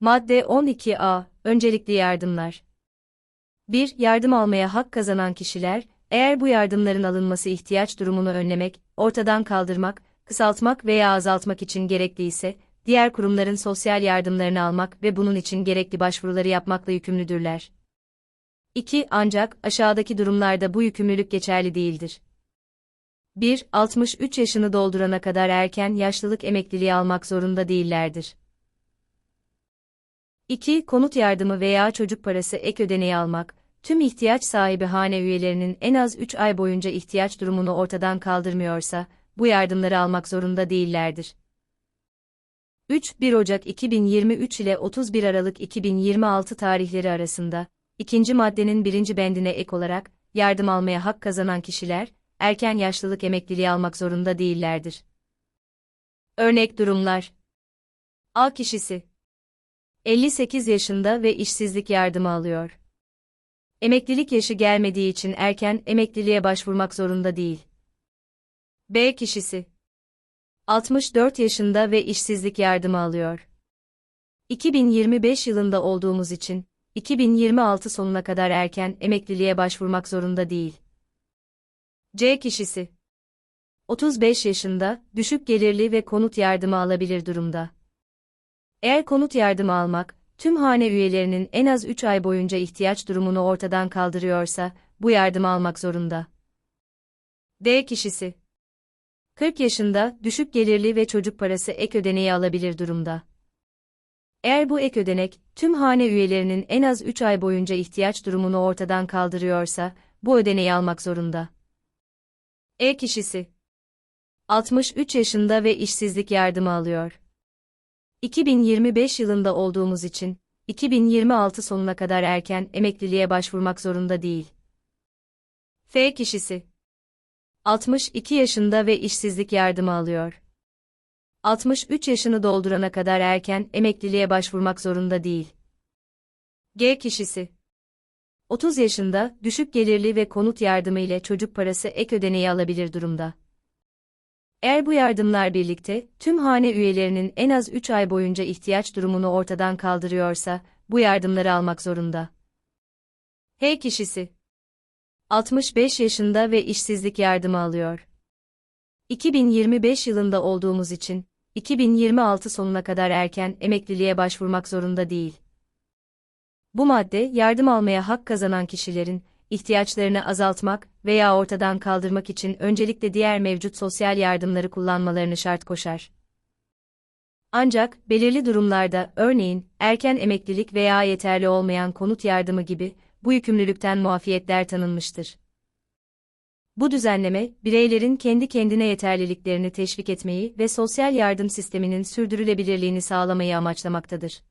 Madde 12a. Öncelikli yardımlar. 1. Yardım almaya hak kazanan kişiler, eğer bu yardımların alınması ihtiyaç durumunu önlemek, ortadan kaldırmak, kısaltmak veya azaltmak için gerekliyse, diğer kurumların sosyal yardımlarını almak ve bunun için gerekli başvuruları yapmakla yükümlüdürler. 2. Ancak aşağıdaki durumlarda bu yükümlülük geçerli değildir. 1. 63 yaşını doldurana kadar erken yaşlılık emekliliği almak zorunda değillerdir. 2. Konut yardımı veya çocuk parası ek ödeneği almak, tüm ihtiyaç sahibi hane üyelerinin en az 3 ay boyunca ihtiyaç durumunu ortadan kaldırmıyorsa, bu yardımları almak zorunda değillerdir. 3. 1 Ocak 2023 ile 31 Aralık 2026 tarihleri arasında, ikinci maddenin birinci bendine ek olarak, yardım almaya hak kazanan kişiler, erken yaşlılık emekliliği almak zorunda değillerdir. Örnek durumlar A kişisi 58 yaşında ve işsizlik yardımı alıyor. Emeklilik yaşı gelmediği için erken emekliliğe başvurmak zorunda değil. B kişisi 64 yaşında ve işsizlik yardımı alıyor. 2025 yılında olduğumuz için 2026 sonuna kadar erken emekliliğe başvurmak zorunda değil. C kişisi 35 yaşında, düşük gelirli ve konut yardımı alabilir durumda. Eğer konut yardımı almak, tüm hane üyelerinin en az 3 ay boyunca ihtiyaç durumunu ortadan kaldırıyorsa, bu yardımı almak zorunda. D kişisi 40 yaşında, düşük gelirli ve çocuk parası ek ödeneği alabilir durumda. Eğer bu ek ödenek, tüm hane üyelerinin en az 3 ay boyunca ihtiyaç durumunu ortadan kaldırıyorsa, bu ödeneği almak zorunda. E kişisi 63 yaşında ve işsizlik yardımı alıyor. 2025 yılında olduğumuz için, 2026 sonuna kadar erken emekliliğe başvurmak zorunda değil. F kişisi 62 yaşında ve işsizlik yardımı alıyor. 63 yaşını doldurana kadar erken emekliliğe başvurmak zorunda değil. G kişisi 30 yaşında, düşük gelirli ve konut yardımı ile çocuk parası ek ödeneği alabilir durumda. Eğer bu yardımlar birlikte, tüm hane üyelerinin en az 3 ay boyunca ihtiyaç durumunu ortadan kaldırıyorsa, bu yardımları almak zorunda. H kişisi 65 yaşında ve işsizlik yardımı alıyor. 2025 yılında olduğumuz için, 2026 sonuna kadar erken emekliliğe başvurmak zorunda değil. Bu madde, yardım almaya hak kazanan kişilerin, ihtiyaçlarını azaltmak veya ortadan kaldırmak için öncelikle diğer mevcut sosyal yardımları kullanmalarını şart koşar. Ancak, belirli durumlarda, örneğin, erken emeklilik veya yeterli olmayan konut yardımı gibi, bu yükümlülükten muafiyetler tanınmıştır. Bu düzenleme, bireylerin kendi kendine yeterliliklerini teşvik etmeyi ve sosyal yardım sisteminin sürdürülebilirliğini sağlamayı amaçlamaktadır.